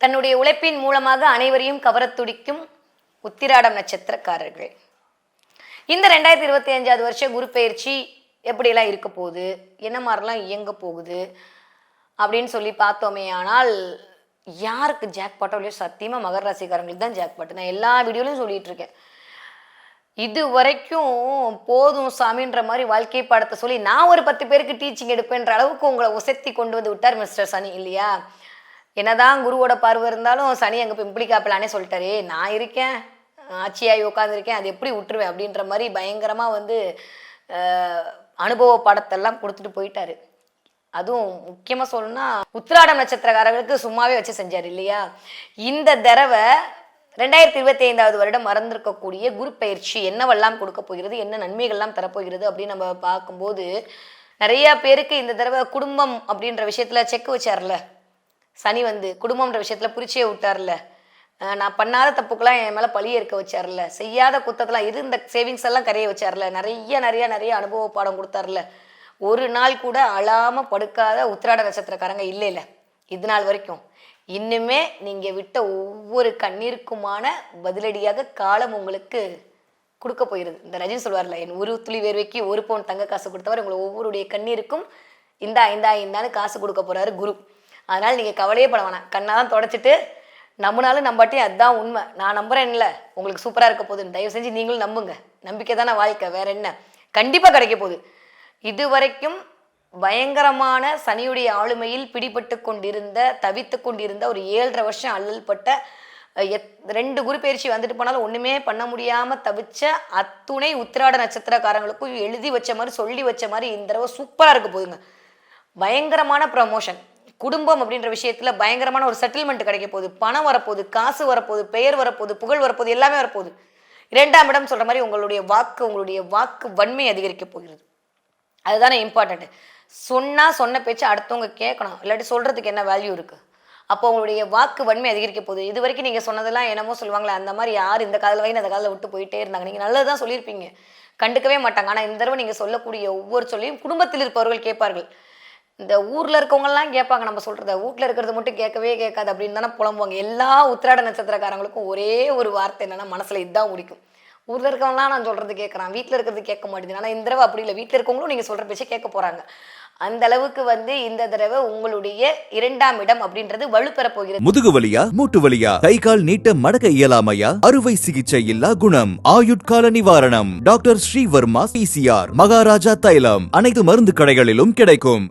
தன்னுடைய உழைப்பின் மூலமாக அனைவரையும் கவரத்துடிக்கும் உத்திராடம் நட்சத்திரக்காரர்கள். இந்த ரெண்டாயிரத்தி இருபத்தி அஞ்சாவது வருஷம் குரு பயிற்சி எப்படியெல்லாம் இருக்க போகுது? என்ன மாதிரிலாம் இயங்க போகுது? அப்படின்னு சொல்லி பார்த்தோமே ஆனால் யாருக்கு ஜாக்பாட்டோ இல்லையோ சத்தியமாக மகர ராசிக்காரங்களுக்கு தான் ஜாக்பாட் நான் எல்லா வீடியோலையும் சொல்லிட்டு இருக்கேன் இது வரைக்கும் போதும் சாமின்ற மாதிரி வாழ்க்கை பாடத்தை சொல்லி நான் ஒரு பத்து பேருக்கு டீச்சிங் எடுப்பேன்ற அளவுக்கு உங்களை உசத்தி கொண்டு வந்து விட்டார் மிஸ்டர் சனி இல்லையா? என்னதான் குருவோட பார்வை இருந்தாலும் சனி அங்கே பிம்பிளிக்காப்பலானே சொல்லிட்டாரு. நான் இருக்கேன். ஆட்சியாகி உட்காந்துருக்கேன் அது எப்படி விட்டுருவேன் அப்படின்ற மாதிரி பயங்கரமாக வந்து அனுபவ படத்தெல்லாம் கொடுத்துட்டு போயிட்டாரு. அதுவும் முக்கியமாக சொல்லணும்னா உத்திராடம் நட்சத்திரக்காரர்களுக்கு சும்மாவே வச்சு செஞ்சார் இல்லையா? இந்த தடவை ரெண்டாயிரத்தி இருபத்தி ஐந்தாவது வருடம் மறந்திருக்கக்கூடிய குரு பயிற்சி என்னவெல்லாம் கொடுக்க போகிறது என்ன நன்மைகள்லாம் தரப்போகிறது அப்படின்னு நம்ம பார்க்கும்போது நிறைய பேருக்கு இந்த தடவை குடும்பம் அப்படின்ற விஷயத்துல செக் வச்சார்ல. சனி வந்து குடும்பம்ன்ற விஷயத்தில் புரிச்சே விட்டார்ல. நான் பண்ணாத தப்புக்கெல்லாம் என் மேலே பழிய இருக்க வச்சார்ல. செய்யாத குத்தத்தெல்லாம் இருந்த சேவிங்ஸ் எல்லாம் கரைய வச்சார்ல. நிறைய நிறைய நிறைய அனுபவ பாடம் கொடுத்தார்ல. ஒரு நாள் கூட அழாமல் படுக்காத உத்திராட நட்சத்திரக்காரங்க இல்லை இது நாள் வரைக்கும். இன்னுமே நீங்கள் விட்ட ஒவ்வொரு கண்ணீருக்குமான பதிலடியாக காலம் உங்களுக்கு கொடுக்க போயிருது. இந்த ரஜினி சொல்வார்ல என் ஒரு துளி வேர்வைக்கு ஒரு பவுன் தங்க காசு கொடுத்தவர் உங்களை ஒவ்வொருடைய கண்ணீருக்கும் இந்தா இந்தா இந்தான்னு காசு கொடுக்க போறாரு குரு. அதனால் நீங்கள் கவலையே பட வேணாம். கண்ணாதான் தொடச்சிட்டு நம்பினாலும் நம்பாட்டி அதுதான் உண்மை. நான் நம்புகிறேன் இல்லை உங்களுக்கு சூப்பராக இருக்க போகுதுன்னு தயவு செஞ்சு நீங்களும் நம்புங்க. நம்பிக்கை தானே வாழ்க்கை. வேற என்ன? கண்டிப்பாக கிடைக்க போகுது. இது வரைக்கும் பயங்கரமான சனியுடைய ஆளுமையில் பிடிபட்டு கொண்டிருந்த தவித்து கொண்டிருந்த ஒரு ஏழரை வருஷம் அல்லல்பட்ட எத்- ரெண்டு குரு பயிற்சி வந்துட்டு போனாலும் ஒன்றுமே பண்ண முடியாமல் தவிச்ச அத்துணை உத்திராட நட்சத்திரக்காரங்களுக்கும் எழுதி வச்ச மாதிரி சொல்லி வச்ச மாதிரி இந்த தடவை சூப்பராக இருக்க போகுதுங்க. பயங்கரமான ப்ரமோஷன் குடும்பம் அப்படின்ற விஷயத்துல பயங்கரமான ஒரு செட்டில்மெண்ட் கிடைக்க போகுது. பணம் வரப்போகுது காசு வரப்போகுது பெயர் வரப்போகுது புகழ் வரப்போகுது எல்லாமே வரப்போகுது. இரண்டாம் இடம் சொல்ற மாதிரி உங்களுடைய வாக்கு உங்களுடைய வாக்கு வன்மை அதிகரிக்க போகிறது. அதுதானே இம்பார்ட்டன்ட் சொன்னா சொன்ன பேச்சு அடுத்தவங்க கேட்கணும். இல்லாட்டி சொல்றதுக்கு என்ன வேல்யூ இருக்கு? அப்போ உங்களுடைய வாக்கு வன்மை அதிகரிக்க போகுது. இது வரைக்கும் நீங்க சொன்னதெல்லாம் என்னமோ சொல்லுவாங்களே அந்த மாதிரி யார் இந்த காதல் வாங்கி அந்த காதில் விட்டு போயிட்டே இருந்தாங்க. நீங்க நல்லதுதான் சொல்லியிருப்பீங்க. கண்டுக்கவே மாட்டாங்க. ஆனா இந்த தடவை நீங்க சொல்லக்கூடிய ஒவ்வொரு சொல்லையும் குடும்பத்தில் இருப்பவர்கள் கேட்பார்கள். இந்த ஊர்ல இருக்கவங்கலாம் கேட்பாங்க நம்ம சொல்றத. வீட்ல இருக்கிறது மட்டும் கேட்கவே கேட்காது அப்படின்னு தானே புலம்புவாங்க. எல்லா உத்திராட நட்சத்திரக்காரங்களுக்கும் ஒரே ஒரு வார்த்தை என்னன்னா மனசுல இதுதான் முடிக்கும் ஊர்ல இருக்கவங்களாம் நான் சொல்றது கேட்கறான். வீட்டில் இருக்கிறது கேட்க மாட்டேங்குது. ஆனா இந்த தடவை அப்படி இல்லை. வீட்டில் இருக்கவங்களும் நீங்க சொல்ற பேச்சை கேட்க போறாங்க. அந்த அளவுக்கு வந்து இந்த தடவை உங்களுடைய இரண்டாம் இடம் அப்படின்றது வலுப்பெற போகிறது. முதுகு வலியா மூட்டு வலியா கை கால் நீட்ட மடக்க இயலாமையா? அறுவை சிகிச்சை இல்லா குணம். ஆயுட்கால நிவாரணம். டாக்டர் ஸ்ரீவர்மா பிசிஆர் மகாராஜா தைலம். அனைத்து மருந்து கடைகளிலும் கிடைக்கும்.